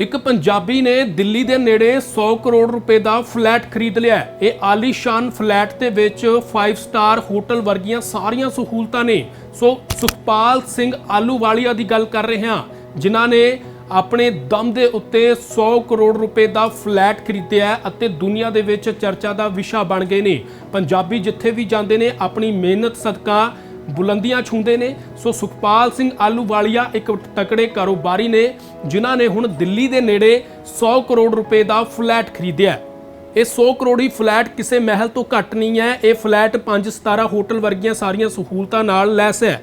ਇੱਕ ਪੰਜਾਬੀ ਨੇ ਦਿੱਲੀ ਦੇ ਨੇੜੇ 100 ਕਰੋੜ ਰੁਪਏ ਦਾ ਫਲੈਟ ਖਰੀਦ ਲਿਆ ਹੈ। ਇਹ ਆਲੀਸ਼ਾਨ ਫਲੈਟ ਦੇ ਵਿੱਚ 5 ਸਟਾਰ ਹੋਟਲ ਵਰਗੀਆਂ ਸਾਰੀਆਂ ਸਹੂਲਤਾਂ ਨੇ। ਸੋ ਸੁਖਪਾਲ ਸਿੰਘ ਆਲੂਵਾਲੀਆ ਦੀ ਗੱਲ ਕਰ ਰਹੇ ਹਾਂ। ਜਿਨ੍ਹਾਂ ਨੇ ਆਪਣੇ ਦਮ ਦੇ ਉੱਤੇ 100 ਕਰੋੜ ਰੁਪਏ ਦਾ ਫਲੈਟ ਖਰੀਦਿਆ ਅਤੇ ਦੁਨੀਆ ਦੇ ਵਿੱਚ ਚਰਚਾ ਦਾ ਵਿਸ਼ਾ ਬਣ ਗਏ ਨੇ। ਪੰਜਾਬੀ ਜਿੱਥੇ ਵੀ ਜਾਂਦੇ ਨੇ, ਆਪਣੀ ਮਿਹਨਤ, ਸਦਕਾ ਬੁਲੰਦੀਆਂ ਛੂੰਦੇ ਨੇ। ਸੋ ਸੁਖਪਾਲ ਸਿੰਘ ਆਲੂਵਾਲੀਆ ਇੱਕ ਤਕੜੇ ਕਾਰੋਬਾਰੀ ਨੇ, ਜਿਨ੍ਹਾਂ ਨੇ ਹੁਣ ਦਿੱਲੀ ਦੇ ਨੇੜੇ 100 ਕਰੋੜ ਰੁਪਏ ਦਾ ਫਲੈਟ ਖਰੀਦਿਆ ਇਹ 100 ਕਰੋੜੀ ਫਲੈਟ ਕਿਸੇ ਮਹਿਲ ਤੋਂ ਘੱਟ ਨਹੀਂ ਹੈ। ਇਹ ਫਲੈਟ 5 ਸਤਾਰਾ ਹੋਟਲ ਵਰਗੀਆਂ ਸਾਰੀਆਂ ਸਹੂਲਤਾਂ ਨਾਲ ਲੈਸ ਹੈ।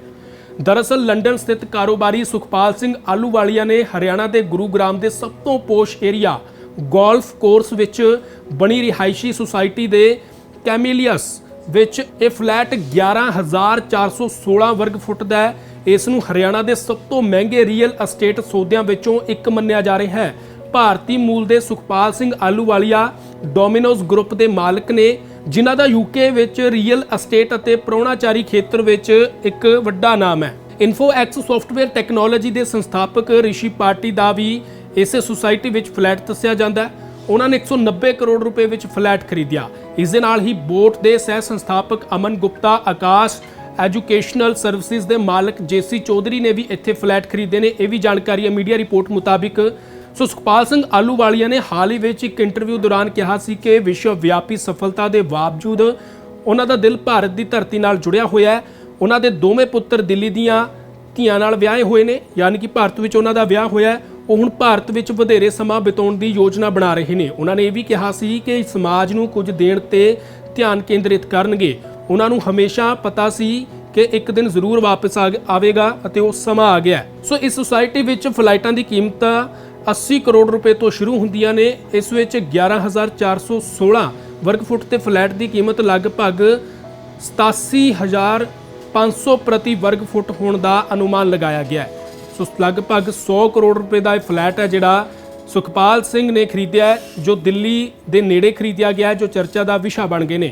ਦਰਅਸਲ ਲੰਡਨ ਸਥਿਤ ਕਾਰੋਬਾਰੀ ਸੁਖਪਾਲ ਸਿੰਘ ਆਲੂਵਾਲੀਆ ਨੇ ਹਰਿਆਣਾ ਦੇ ਗੁਰੂਗ੍ਰਾਮ ਦੇ ਸਭ ਤੋਂ ਪੋਸ਼ ਏਰੀਆ ਗੋਲਫ ਕੋਰਸ ਵਿੱਚ ਬਣੀ ਰਿਹਾਇਸ਼ੀ ਸੁਸਾਇਟੀ ਦੇ ਕੈਮੇਲੀਅਸ ਵਿੱਚ ਇਹ ਫਲੈਟ 11416 ਵਰਗ ਫੁੱਟ ਦਾ ਹੈ। ਇਸ ਨੂੰ ਹਰਿਆਣਾ ਦੇ ਸਭ ਤੋਂ ਮਹਿੰਗੇ ਰੀਅਲ ਅਸਟੇਟ ਸੌਦਿਆਂ ਵਿੱਚੋਂ ਇੱਕ ਮੰਨਿਆ ਜਾ ਰਿਹਾ ਹੈ। ਭਾਰਤੀ ਮੂਲ ਦੇ ਸੁਖਪਾਲ ਸਿੰਘ ਆਲੂਵਾਲੀਆ ਡੋਮਿਨੋਜ਼ ਗਰੁੱਪ ਦੇ ਮਾਲਕ ਨੇ ਜਿਨ੍ਹਾਂ ਦਾ ਯੂਕੇ ਵਿੱਚ ਰੀਅਲ ਅਸਟੇਟ ਅਤੇ ਪ੍ਰੋਣਾਚਾਰੀ ਖੇਤਰ ਵਿੱਚ ਇੱਕ ਵੱਡਾ ਨਾਮ ਹੈ। ਇਨਫੋਐਕਸ ਸੌਫਟਵੇਅਰ ਟੈਕਨੋਲੋਜੀ ਦੇ ਸੰਸਥਾਪਕ ਰਿਸ਼ੀ ਪਾਰਟੀ ਦਾ ਵੀ ਇਸੇ ਸੁਸਾਇਟੀ ਵਿੱਚ ਫਲੈਟ ਦੱਸਿਆ ਜਾਂਦਾ ਹੈ। ਉਹਨਾਂ ਨੇ 190 ਕਰੋੜ ਰੁਪਏ ਵਿੱਚ ਫਲੈਟ ਖਰੀਦਿਆ। ਇਸ ਦੇ ਨਾਲ ਹੀ ਬੋਟ ਦੇ ਸਹਿ ਸੰਸਥਾਪਕ ਅਮਨ ਗੁਪਤਾ, ਆਕਾਸ਼, ਐਜੂਕੇਸ਼ਨਲ ਸਰਵਿਸਿਜ਼ ਦੇ ਮਾਲਕ ਜੇਸੀ ਚੌਧਰੀ ਨੇ ਵੀ ਇੱਥੇ ਫਲੈਟ ਖਰੀਦੇ ਨੇ। ਇਹ ਵੀ ਜਾਣਕਾਰੀ ਹੈ ਮੀਡੀਆ ਰਿਪੋਰਟ ਮੁਤਾਬਿਕ ਸੋ ਸੁਖਪਾਲ ਸਿੰਘ ਆਲੂਵਾਲੀਆ ਨੇ ਹਾਲ ਹੀ ਵਿੱਚ ਇੱਕ ਇੰਟਰਵਿਊ ਦੌਰਾਨ ਕਿਹਾ ਸੀ ਕਿ ਵਿਸ਼ਵ ਵਿਆਪੀ ਸਫਲਤਾ ਦੇ ਬਾਵਜੂਦ ਉਹਨਾਂ ਦਾ ਦਿਲ ਭਾਰਤ ਦੀ ਧਰਤੀ ਨਾਲ ਜੁੜਿਆ ਹੋਇਆ ਹੈ। ਉਹਨਾਂ ਦੇ ਦੋਵੇਂ ਪੁੱਤਰ ਦਿੱਲੀ ਦੀਆਂ ਧੀਆਂ ਨਾਲ ਵਿਆਹੇ ਹੋਏ ਨੇ, ਯਾਨੀ ਕਿ ਭਾਰਤ ਵਿੱਚ ਉਹਨਾਂ ਦਾ ਵਿਆਹ ਹੋਇਆ ਹੈ। ਉਹ ਹੁਣ ਭਾਰਤ ਵਿੱਚ ਵਧੇਰੇ ਸਮਾਂ ਬਿਤਾਉਣ ਦੀ ਯੋਜਨਾ ਬਣਾ ਰਹੇ ਨੇ। ਉਹਨਾਂ ਨੇ ਇਹ ਵੀ ਕਿਹਾ ਸੀ ਕਿ ਸਮਾਜ ਨੂੰ ਕੁਝ ਦੇਣ ਤੇ ਧਿਆਨ ਕੇਂਦਰਿਤ ਕਰਨਗੇ। ਉਹਨਾਂ ਨੂੰ ਹਮੇਸ਼ਾ ਪਤਾ ਸੀ ਕਿ ਇੱਕ ਦਿਨ ਜ਼ਰੂਰ ਵਾਪਸ ਆ- ਆਵੇਗਾ ਅਤੇ ਉਹ ਸਮਾਂ ਆ ਗਿਆ ਸੋ ਇਸ ਸੁਸਾਇਟੀ ਵਿੱਚ ਫਲਾਈਟਾਂ ਦੀ ਕੀਮਤ 80 ਕਰੋੜ ਰੁਪਏ ਤੋਂ ਸ਼ੁਰੂ ਹੁੰਦੀਆਂ ਨੇ। ਇਸ ਵਿੱਚ 11416 ਵਰਗ ਫੁੱਟ ਤੇ ਫਲੈਟ ਦੀ ਕੀਮਤ ਲਗਭਗ 87500 ਪ੍ਰਤੀ ਵਰਗ ਫੁੱਟ ਹੋਣ ਦਾ ਅਨੁਮਾਨ ਲਗਾਇਆ ਗਿਆ ਹੈ। ਸੋ ਲਗਭਗ 100 ਕਰੋੜ ਰੁਪਏ ਦਾ ਇਹ ਫਲੈਟ ਹੈ ਜਿਹੜਾ ਸੁਖਪਾਲ ਸਿੰਘ ਨੇ ਖਰੀਦਿਆ ਜੋ ਦਿੱਲੀ ਦੇ ਨੇੜੇ ਖਰੀਦਿਆ ਗਿਆ ਜੋ ਚਰਚਾ ਦਾ ਵਿਸ਼ਾ ਬਣ ਗਏ ਨੇ।